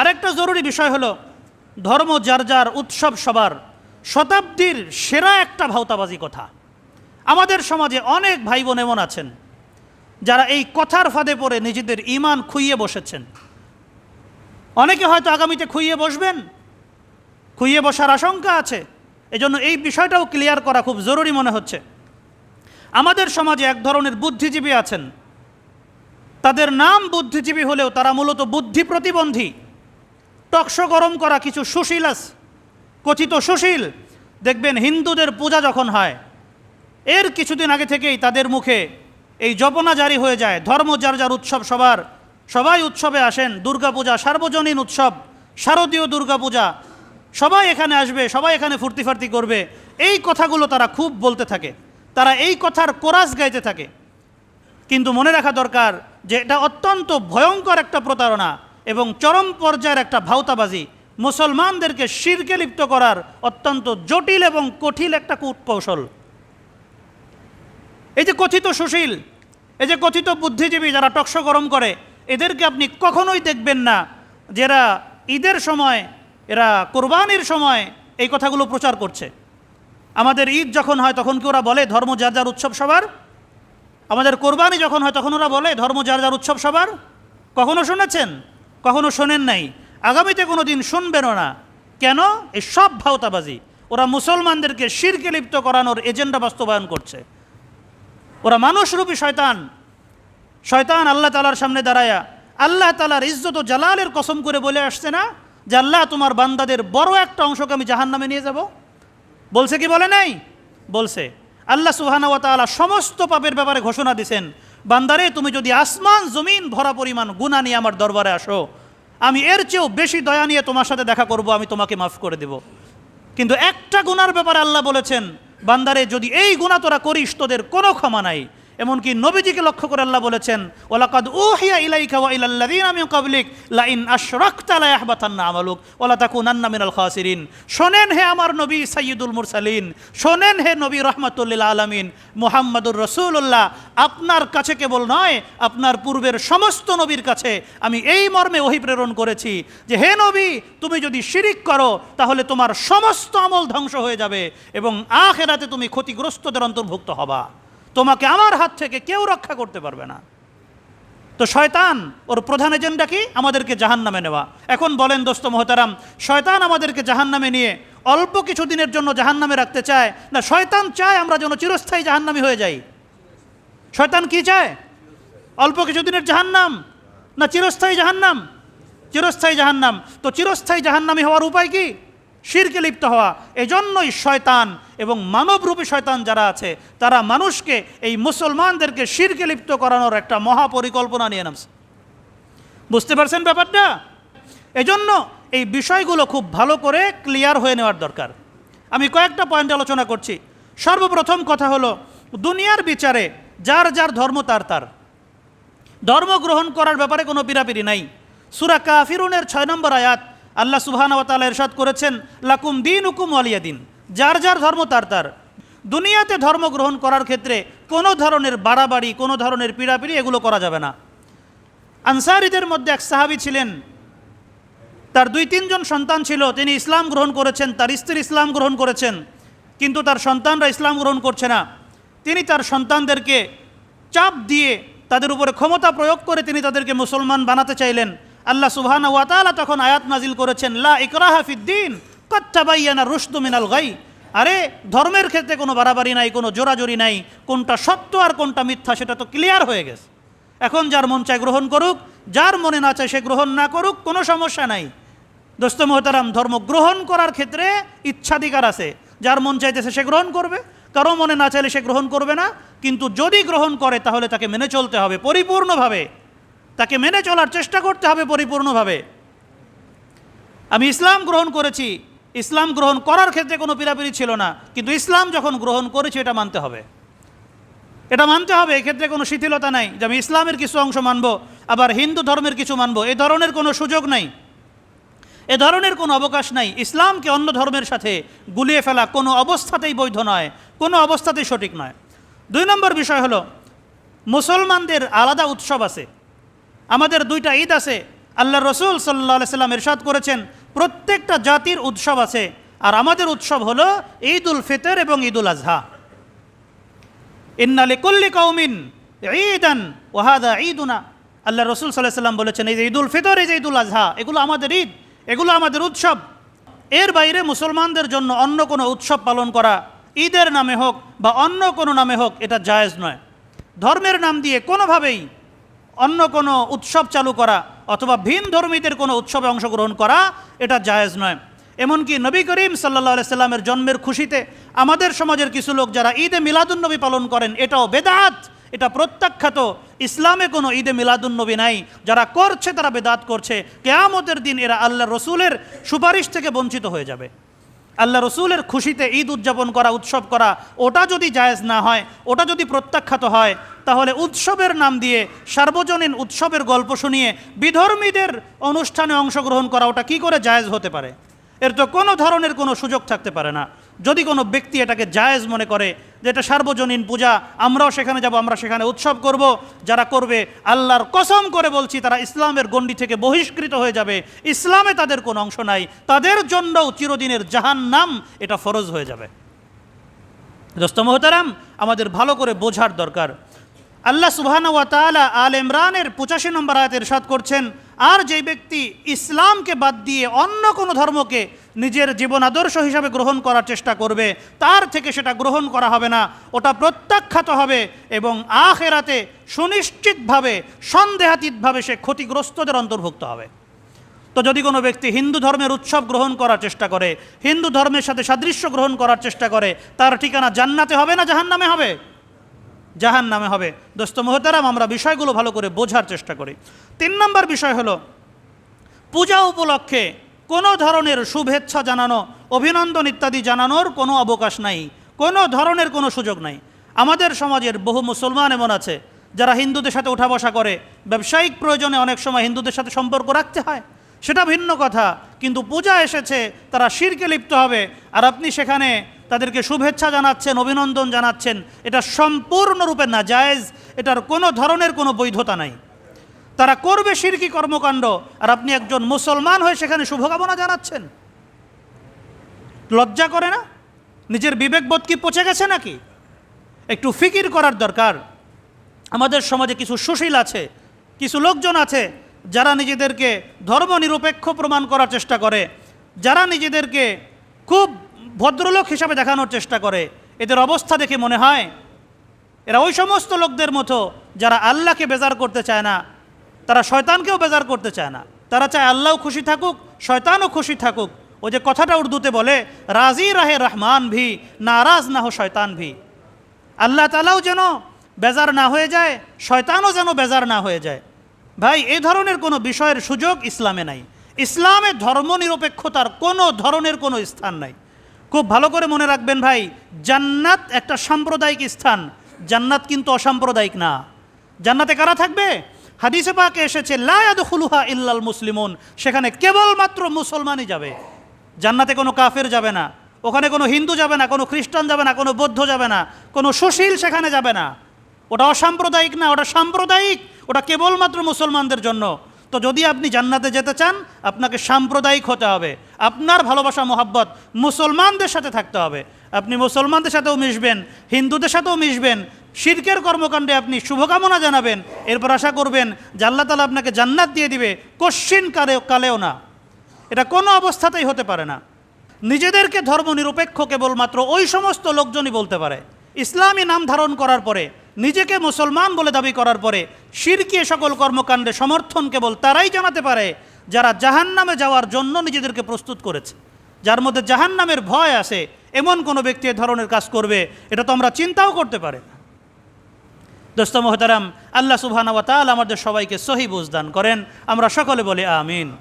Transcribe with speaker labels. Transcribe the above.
Speaker 1: আরেকটা জরুরি বিষয় হলো, ধর্ম যার যার উৎসব সবার, শতাব্দীর সেরা একটা ভাওতাবাজি কথা। আমাদের সমাজে অনেক ভাই বোন এমন আছেন, যারা এই কথার ফাঁদে পড়ে নিজেদের ইমান খুইয়ে বসেছেন। অনেকে হয়তো আগামীতে খুইয়ে বসবেন, খুইয়ে বসার আশঙ্কা আছে। এজন্য এই বিষয়টাও ক্লিয়ার করা খুব জরুরি মনে হচ্ছে। আমাদের সমাজে এক ধরনের বুদ্ধিজীবী আছেন। তাদের নাম বুদ্ধিজীবী হলেও তারা মূলত বুদ্ধি প্রতিবন্ধী। টকশো গরম করা কিছু সুশীল আছে। কথিত সুশীল, দেখবেন হিন্দুদের পূজা যখন হয়, এর কিছুদিন আগে থেকেই তাদের মুখে এই জপনা জারি হয়ে যায়। ধর্ম যার যার উৎসব সবার, সবাই উৎসবে আসেন, দুর্গাপূজা, সার্বজনীন উৎসব, শারদীয় দুর্গাপূজা, সবাই এখানে আসবে, সবাই এখানে ফুর্তি ফার্তি করবে। এই কথাগুলো তারা খুব বলতে থাকে। তারা এই কথার কোরাস গাইতে থাকে। কিন্তু মনে রাখা দরকার যে এটা অত্যন্ত ভয়ঙ্কর একটা প্রতারণা। এবং চরম পর্যায়ের একটা ভাওতাবাজি মুসলমানদেরকে শিরকে লিপ্ত করার অত্যন্ত জটিল এবং কঠিন একটা কূটকৌশল। এই যে কথিত সুশীল, এই যে কথিত বুদ্ধিজীবী যারা টকশো গরম করে, এদেরকে আপনি কখনোই দেখবেন না যারা ঈদের সময়, এরা কোরবানির সময় এই কথাগুলো প্রচার করছে। আমাদের ঈদ যখন হয় তখন কি ওরা বলে ধর্ম যার যার উৎসব সবার? আমাদের কোরবানি যখন হয় তখন ওরা বলে ধর্ম যার যার উৎসব সবার? কখনো শুনেছেন? কখনো শোনেন নাই। আগামীতে কোনো দিন শুনবেনও না। কেন? এই সব ভাওতাবাজি। ওরা মুসলমানদেরকে শিরকে লিপ্ত করানোর এজেন্ডা বাস্তবায়ন করছে। ওরা মানুষরূপী শয়তান। শয়তান আল্লাহ তালার সামনে দাঁড়ায়া, আল্লাহ তালার ইজ্জত ও জালালের কসম করে বলে আসছে না যে, আল্লাহ, তোমার বান্দাদের বড় একটা অংশকে আমি জাহান নামে নিয়ে যাব। বলছে কি বলে নাই? বলছে, আল্লাহ সুহানা তাআলা সমস্ত পাপের ব্যাপারে ঘোষণা দিছেন। বান্দারে, তুমি যদি আসমান, জমিন ভরা পরিমাণ গুণা নিয়ে আমার দরবারে আসো, আমি এর চেয়েও বেশি দয়া নিয়ে তোমার সাথে দেখা করব, আমি তোমাকে মাফ করে দেব। কিন্তু একটা গুনার ব্যাপারে আল্লাহ বলেছেন, বান্দারে, যদি এই গুণা তোরা করিস, তোদের কোনো ক্ষমা নাই। এমনকি নবীজিকে লক্ষ্য করে আল্লাহ বলেছেন ওলাকাদ উহিয়া ইলাইকা ওয়া ইলাল্লাযীনা মিন ক্বাবলিক লা ইন আশরাকতা লা ইয়াহবাতান্না আমালুক ওয়া তাকুনান্না মিনাল খাসিরিন। শোনেন হে আমার নবী সাইয়্যিদুল মুরসালিন, শোনেন হে নবী রহমাতুল্লিল আলামিন, মুহাম্মাদুর রাসূলুল্লাহ, আপনার কাছে কেবল নয়, আপনার পূর্বের সমস্ত নবীর কাছে আমি এই মর্মে ওহি প্রেরণ করেছি যে হে নবী, তুমি যদি শিরিক করো, তাহলে তোমার সমস্ত আমল ধ্বংস হয়ে যাবে এবং আখেরাতে তুমি ক্ষতিগ্রস্তদের অন্তর্ভুক্ত হবা। তোমাকে আমার হাত থেকে কেউ রক্ষা করতে পারবে না। তো শয়তান, ওর প্রধান এজেন্ডা কি? আমাদেরকে জাহান নামে নেওয়া। এখন বলেন দোস্ত মোহতারাম, শয়তান আমাদেরকে জাহান নামে নিয়ে অল্প কিছু দিনের জন্য জাহান নামে রাখতে চায়? না, শয়তান চায় আমরা যেন চিরস্থায়ী জাহান্নামী হয়ে যাই। শয়তান কি চায়? অল্প কিছু দিনের জাহান্নাম? না, চিরস্থায়ী জাহান্নাম? চিরস্থায়ী জাহান্নাম। তো চিরস্থায়ী জাহান্নামী হওয়ার উপায় কি? শিরকে লিপ্ত হওয়া। এজন্যই শয়তান এবং মানবরূপী শয়তান যারা আছে, তারা মানুষকে, এই মুসলমানদেরকে শিরকে লিপ্ত করানোর একটা মহাপরিকল্পনা নিয়ে নামছে। বুঝতে পারছেন ব্যাপারটা? এজন্য এই বিষয়গুলো খুব ভালো করে ক্লিয়ার হয়ে নেওয়ার দরকার। আমি কয়েকটা পয়েন্ট আলোচনা করছি। সর্বপ্রথম কথা হলো, দুনিয়ার বিচারে যার যার ধর্ম তার তার। ধর্ম গ্রহণ করার ব্যাপারে কোনো পিরাপিরি নাই। সুরা কাফিরুনের ছয় নম্বর আয়াত, আল্লাহ সুবহানাওয়াতাল এরশাদ করেছেন, লাকুম দিন হুকুম আলিয়া দিন যার যার ধর্ম তার তার। দুনিয়াতে ধর্ম গ্রহণ করার ক্ষেত্রে কোনো ধরনের বাড়াবাড়ি, কোনো ধরনের পিড়াপিড়ি এগুলো করা যাবে না। আনসারিদের মধ্যে এক সাহাবি ছিলেন। তার দুই তিনজন সন্তান ছিল। তিনি ইসলাম গ্রহণ করেছেন, তার স্ত্রী ইসলাম গ্রহণ করেছেন। কিন্তু তার সন্তানরা ইসলাম গ্রহণ করছে না। তিনি তার সন্তানদেরকে চাপ দিয়ে তাদের উপরে ক্ষমতা প্রয়োগ করে তিনি তাদেরকে মুসলমান বানাতে চাইলেন। আল্লাহ সুবহানা ওয়াতালা তখন আয়াত নাজিল করেছেন, লা ইকরাহা কত্তাবাইয়ানা রুশদু মিনাল গাই। আরে, ধর্মের ক্ষেত্রে কোনো বাড়াবাড়ি নাই, কোনো জোরাজোরি নাই, কোনটা সত্য আর কোনটা মিথ্যা সেটা তো ক্লিয়ার হয়ে গেছে। এখন যার মন চায় গ্রহণ করুক, যার মনে না চায় সে গ্রহণ না করুক, কোনো সমস্যা নাই। দোস্ত মোহতারাম, ধর্ম গ্রহণ করার ক্ষেত্রে ইচ্ছাধিকার আছে। যার মন চাইতেছে সে গ্রহণ করবে, কারও মনে না চাইলে সে গ্রহণ করবে না, কিন্তু যদি গ্রহণ করে তাহলে তাকে মেনে চলতে হবে পরিপূর্ণভাবে। তাকে মেনে চলার চেষ্টা করতে হবে পরিপূর্ণভাবে। আমি ইসলাম গ্রহণ করেছি ইসলাম গ্রহণ করার ক্ষেত্রে কোনো পিরাপিরি ছিল না, কিন্তু ইসলাম যখন গ্রহণ করেছি, এটা মানতে হবে। এটা মানতে হবে, এক্ষেত্রে কোনো শিথিলতা নাই যে আমি ইসলামের কিছু অংশ মানব, আবার হিন্দু ধর্মের কিছু মানব, এ ধরনের কোনো সুযোগ নাই। এ ধরনের কোনো অবকাশ নাই। ইসলামকে অন্য ধর্মের সাথে গুলিয়ে ফেলা কোনো অবস্থাতেই বৈধ নয়, কোনো অবস্থাতেই সঠিক নয়। দুই নম্বর বিষয় হলো, মুসলমানদের আলাদা উৎসব আছে। আমাদের দুইটা ঈদ আছে। আল্লাহ রসুল সাল্লাহ সাল্লাম এরশাদ করেছেন প্রত্যেকটা জাতির উৎসব আছে। আর আমাদের উৎসব হলো ঈদ উল ফিতর এবং ঈদ উল আজহা। ইন্নালি কুল্লি কৌমিন ঈদান ওয়াহাদা ঈদুনা। আল্লাহ রসুল সাল্লাহ সাল্লাম বলেছেন, এই যে ঈদ উল ফিতর, এই যে ঈদ উল আজহা, এগুলো আমাদের ঈদ, এগুলো আমাদের উৎসব। এর বাইরে মুসলমানদের জন্য অন্য কোনো উৎসব পালন করা ঈদের নামে হোক বা অন্য কোনো নামে হোক, এটা জায়েজ নয়। ধর্মের নাম দিয়ে কোনোভাবেই অন্য কোনো উৎসব চালু করা অথবা ভিন ধর্মীদের কোনো উৎসবে অংশগ্রহণ করা এটা জায়েজ নয়। এমনকি নবী করিম সাল্লা সাল্লামের জন্মের খুশিতে আমাদের সমাজের কিছু লোক যারা ঈদে মিলাদুন্নবী পালন করেন, এটাও বেদাত। এটা প্রত্যাখ্যাত। ইসলামে কোনো ঈদে মিলাদুন্নবী নাই। যারা করছে তারা বেদাত করছে। কেয়ামতের দিন এরা আল্লাহ রসুলের সুপারিশ থেকে বঞ্চিত হয়ে যাবে। আল্লাহ রসুলের খুশিতে ঈদ উদযাপন করা, উৎসব করা, ওটা যদি জায়েজ না হয়, ওটা যদি প্রত্যাখ্যাত হয়, তাহলে উৎসবের নাম দিয়ে সার্বজনীন উৎসবের গল্প শুনিয়ে বিধর্মীদের অনুষ্ঠানে অংশগ্রহণ করা, ওটা কী করে জায়েজ হতে পারে? এর তো কোনো ধরনের কোনো সুযোগ থাকতে পারে না। যদি কোনো ব্যক্তি এটাকে জায়েজ মনে করে যে এটা সার্বজনীন পূজা, আমরাও সেখানে যাব, আমরা সেখানে উৎসব করব, যারা করবে আল্লাহর কসম করে বলছি, তারা ইসলামের গণ্ডি থেকে বহিষ্কৃত হয়ে যাবে, ইসলামে তাদের কোনো অংশ নাই, তাদের জন্যও চিরদিনের জাহান নাম এটা ফরজ হয়ে যাবে। দোস্ত মোহতারাম, আমাদের ভালো করে বোঝার দরকার। আল্লাহ সুবহানা ওয়া তাআলা আল ইমরানের পঁচাশি নম্বর আয়াত ইরশাদ করছেন, আর যেই ব্যক্তি ইসলামকে বাদ দিয়ে অন্য কোনো ধর্মকে নিজের জীবন আদর্শ হিসাবে গ্রহণ করার চেষ্টা করবে, তার থেকে সেটা গ্রহণ করা হবে না। ওটা প্রত্যাখ্যাত হবে এবং আখেরাতে সুনিশ্চিতভাবে, সন্দেহাতীতভাবে সে ক্ষতিগ্রস্তদের অন্তর্ভুক্ত হবে। তো যদি কোনো ব্যক্তি হিন্দু ধর্মের উৎসব গ্রহণ করার চেষ্টা করে, হিন্দু ধর্মের সাথে সাদৃশ্য গ্রহণ করার চেষ্টা করে, তার ঠিকানা জান্নাতে হবে না জাহান্নামে হবে? জাহান নামে হবে। দোস্ত মোহতারাম, আমরা বিষয়গুলো ভালো করে বোঝার চেষ্টা করি। তিন নম্বর বিষয় হলো, পূজা উপলক্ষে কোনো ধরনের শুভেচ্ছা জানানো, অভিনন্দন ইত্যাদি জানানোর কোনো অবকাশ নাই, কোনো ধরনের কোনো সুযোগ নাই। আমাদের সমাজের বহু মুসলমান এমন আছে, যারা হিন্দুদের সাথে উঠা বসা করে। ব্যবসায়িক প্রয়োজনে অনেক সময় হিন্দুদের সাথে সম্পর্ক রাখতে হয়। সেটা ভিন্ন কথা, কিন্তু পূজা এসেছে, তারা শিরকে লিপ্ত হবে, আর আপনি সেখানে তাদেরকে শুভেচ্ছা জানাচ্ছেন, অভিনন্দন জানাচ্ছেন। এটা সম্পূর্ণরূপে না জায়েজ এটার কোনো ধরনের কোনো বৈধতা নাই। তারা করবে শিরকি কর্মকাণ্ড, আর আপনি একজন মুসলমান হয়ে সেখানে শুভকামনা জানাচ্ছেন? লজ্জা করে না? নিজের বিবেকবোধ কি পচে গেছে নাকি? একটু ফিকির করার দরকার। আমাদের সমাজে কিছু সুশীল আছে, কিছু লোকজন আছে, যারা নিজেদেরকে ধর্মনিরপেক্ষ প্রমাণ করার চেষ্টা করে, যারা নিজেদেরকে খুব ভদ্রলোক হিসাবে দেখানোর চেষ্টা করে। এদের অবস্থা দেখে মনে হয় এরা ওই সমস্ত লোকদের মতো যারা আল্লাহকে বেজার করতে চায় না, তারা শয়তানকেও বেজার করতে চায় না। তারা চায় আল্লাহও খুশি থাকুক, শয়তানও খুশি থাকুক। ও যে কথাটা উর্দুতে বলে, রাজি রাহে রহমান ভি, নারাজ না হো শয়তান ভি। আল্লাহ তালাও যেন বেজার না হয়ে যায়, শয়তানও যেন বেজার না হয়ে যায়। ভাই, এ ধরনের কোনো বিষয়ের সুযোগ ইসলামে নাই। ইসলামে ধর্মনিরপেক্ষতার কোনো ধরনের কোনো স্থান নাই। খুব ভালো করে মনে রাখবেন ভাই, জান্নাত একটা সাম্প্রদায়িক স্থান। জান্নাত কিন্তু অসাম্প্রদায়িক না। জান্নাতে কারা থাকবে? হাদিসে পাকে এসেছে লায়াদ হুলুহা ইল্লাল মুসলিমুন সেখানে কেবলমাত্র মুসলমানই যাবে। জান্নাতে কোনো কাফের যাবে না, ওখানে কোনো হিন্দু যাবে না, কোনো খ্রিস্টান যাবে না, কোনো বৌদ্ধ যাবে না, কোনো সুশীল সেখানে যাবে না। ওটা অসাম্প্রদায়িক না, ওটা সাম্প্রদায়িক, ওটা কেবলমাত্র মুসলমানদের জন্য। তো যদি আপনি জান্নাতে যেতে চান, আপনাকে সাম্প্রদায়িক হতে হবে। আপনার ভালোবাসা, মোহাব্বত মুসলমানদের সাথে থাকতে হবে। আপনি মুসলমানদের সাথেও মিশবেন, হিন্দুদের সাথেও মিশবেন, শিরকের কর্মকাণ্ডে আপনি শুভকামনা জানাবেন। এরপর আশা করবেন যে আল্লাহ তালা আপনাকে জান্নাত দিয়ে দিবে, কশ্চিন কালে কালেও না। এটা কোনো অবস্থাতেই হতে পারে না। নিজেদেরকে ধর্ম নিরপেক্ষ কেবলমাত্র ওই সমস্ত লোকজনই বলতে পারে। ইসলামী নাম ধারণ করার পরে নিজেকে মুসলমান বলে দাবি করার পরে শিরকি সকল কর্মকাণ্ডে সমর্থন কেবল তারাই জানাতে পারে যারা জাহান নামে যাওয়ার জন্য নিজেদেরকে প্রস্তুত করেছে। যার মধ্যে জাহান নামের ভয় আসে এমন কোনো ব্যক্তি এ ধরনের কাজ করবে, এটা তো আমরা চিন্তাও করতে পারি না। দোস্ত মোহতারাম, আল্লাহ সুবহানাহু ওয়া তাআলা আমাদের সবাইকে সহি বুঝদান করেন। আমরা সকলে বলি আমিন।